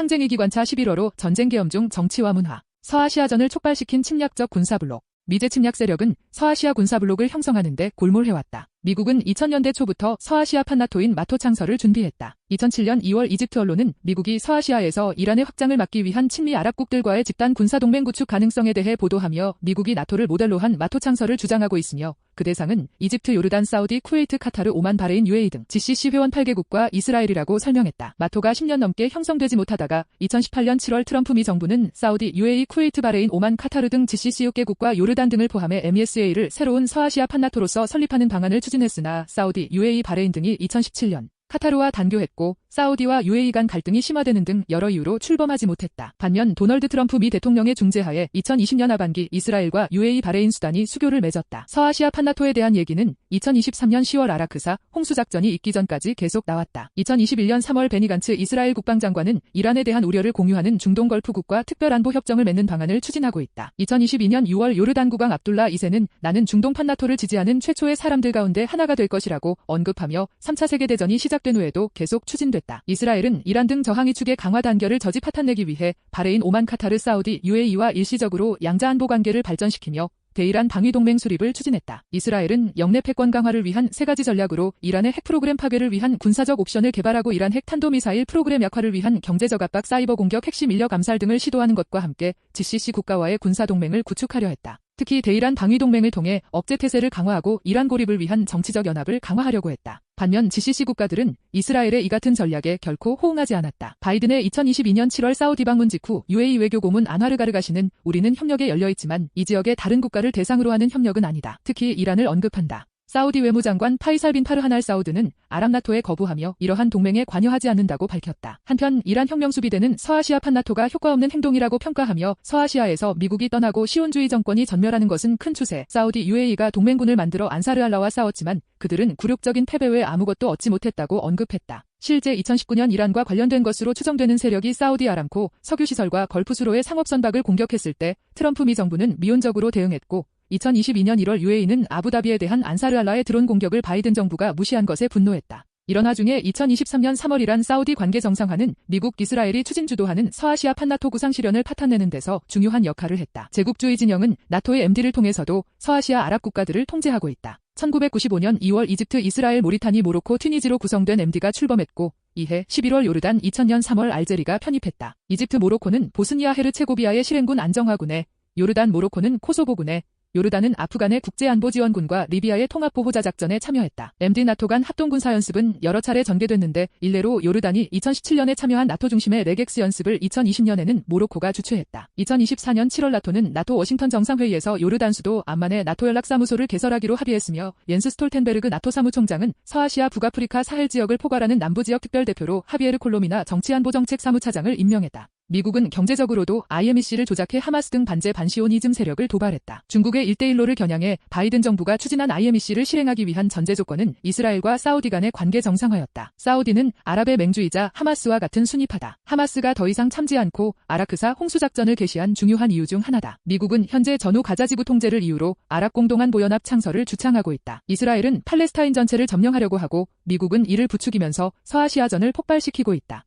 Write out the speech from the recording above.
항쟁위 기관차 11호로 전쟁 계엄 중 정치와 문화, 서아시아전을 촉발시킨 침략적 군사블록. 미제 침략 세력은 서아시아 군사블록을 형성하는 데 골몰해왔다. 미국은 2000년대 초부터 서아시아 판나토인 마토 창설을 준비했다. 2007년 2월 이집트 언론은 미국이 서아시아에서 이란의 확장을 막기 위한 친미 아랍국들과의 집단 군사동맹 구축 가능성에 대해 보도하며 미국이 나토를 모델로 한 마토 창설을 주장하고 있으며 그 대상은 이집트, 요르단, 사우디, 쿠웨이트, 카타르, 오만, 바레인, UAE 등 GCC 회원 8개국과 이스라엘이라고 설명했다. 마토가 10년 넘게 형성되지 못하다가 2018년 7월 트럼프 미 정부는 사우디, UAE, 쿠웨이트, 바레인, 오만, 카타르 등 GCC 6개국과 요르단 등을 포함해 MESA를 새로운 서아시아 판나토로서 설립하는 방안을 추진했으나 사우디, UAE, 바레인 등이 2017년 카타르와 단교했고 사우디와 UAE 간 갈등이 심화되는 등 여러 이유로 출범하지 못했다. 반면 도널드 트럼프 미 대통령의 중재하에 2020년 하반기 이스라엘과 UAE 바레인 수단이 수교를 맺었다. 서아시아 판나토에 대한 얘기는 2023년 10월 아라크사 홍수작전이 있기 전까지 계속 나왔다. 2021년 3월 베니간츠 이스라엘 국방장관은 이란에 대한 우려를 공유하는 중동 걸프국과 특별안보 협정을 맺는 방안을 추진하고 있다. 2022년 6월 요르단 국왕 압둘라 2세는 나는 중동 판나토를 지지하는 최초의 사람들 가운데 하나가 될 것이라고 언급하며 3차 세계대전이 시작 된 후에도 계속 추진됐다. 이스라엘은 이란 등 저항이 축의 강화 단결을 저지 파탄내기 위해 바레인, 오만, 카타르, 사우디, UAE와 일시적으로 양자 안보 관계를 발전시키며 대이란 방위동맹 수립을 추진했다. 이스라엘은 영내 패권 강화를 위한 세 가지 전략으로 이란의 핵 프로그램 파괴를 위한 군사적 옵션을 개발하고 이란 핵 탄도미사일 프로그램 약화를 위한 경제적 압박 사이버 공격 핵심 인력 암살 등을 시도하는 것과 함께 GCC 국가와의 군사동맹을 구축하려 했다. 특히 대이란 방위동맹을 통해 억제 태세를 강화하고 이란 고립을 위한 정치적 연합을 강화하려고 했다. 반면 GCC 국가들은 이스라엘의 이 같은 전략에 결코 호응하지 않았다. 바이든의 2022년 7월 사우디 방문 직후 UAE 외교고문 안하르가르 가시는 우리는 협력에 열려있지만 이 지역의 다른 국가를 대상으로 하는 협력은 아니다. 특히 이란을 언급한다. 사우디 외무장관 파이살 빈 파르하날 사우드는 아랍 나토에 거부하며 이러한 동맹에 관여하지 않는다고 밝혔다. 한편 이란 혁명 수비대는 서아시아 판 나토가 효과 없는 행동이라고 평가하며 서아시아에서 미국이 떠나고 시온주의 정권이 전멸하는 것은 큰 추세. 사우디 UAE가 동맹군을 만들어 안사르 알라와 싸웠지만 그들은 굴욕적인 패배 외 아무것도 얻지 못했다고 언급했다. 실제 2019년 이란과 관련된 것으로 추정되는 세력이 사우디 아람코 석유시설과 걸프수로의 상업선박을 공격했을 때 트럼프 미 정부는 미온적으로 대응했고 2022년 1월 UAE는 아부다비에 대한 안사르 알라의 드론 공격을 바이든 정부가 무시한 것에 분노했다. 이런 와중에 2023년 3월 이란 사우디 관계 정상화는 미국 이스라엘이 추진 주도하는 서아시아 판나토 구상 실현을 파탄내는 데서 중요한 역할을 했다. 제국주의 진영은 나토의 MD를 통해서도 서아시아 아랍 국가들을 통제하고 있다. 1995년 2월 이집트, 이스라엘, 모리타니, 모로코, 튀니지로 구성된 MD가 출범했고 이해 11월 요르단, 2000년 3월 알제리가 편입했다. 이집트, 모로코는 보스니아 헤르체고비아의 실행군 안정화군에 요르단, 모로코는 코소보군에 요르단은 아프간의 국제안보지원군과 리비아의 통합보호자 작전에 참여했다. MD 나토 간 합동군사 연습은 여러 차례 전개됐는데 일례로 요르단이 2017년에 참여한 나토 중심의 레객스 연습을 2020년에는 모로코가 주최했다. 2024년 7월 나토는 나토 워싱턴 정상회의에서 요르단 수도 암만의 나토 연락사무소를 개설하기로 합의했으며 옌스 스톨텐베르그 나토 사무총장은 서아시아 북아프리카 사헬 지역을 포괄하는 남부 지역 특별대표로 하비에르 콜로미나 정치안보정책 사무차장을 임명했다. 미국은 경제적으로도 IMEC를 조작해 하마스 등 반제 반시오니즘 세력을 도발했다. 중국의 1대1로를 겨냥해 바이든 정부가 추진한 IMEC를 실행하기 위한 전제 조건은 이스라엘과 사우디 간의 관계 정상화였다. 사우디는 아랍의 맹주이자 하마스와 같은 순위파다. 하마스가 더 이상 참지 않고 아라크사 홍수 작전을 개시한 중요한 이유 중 하나다. 미국은 현재 전후 가자지구 통제를 이유로 아랍 공동한 보연합 창설을 주창하고 있다. 이스라엘은 팔레스타인 전체를 점령하려고 하고 미국은 이를 부추기면서 서아시아전을 폭발시키고 있다.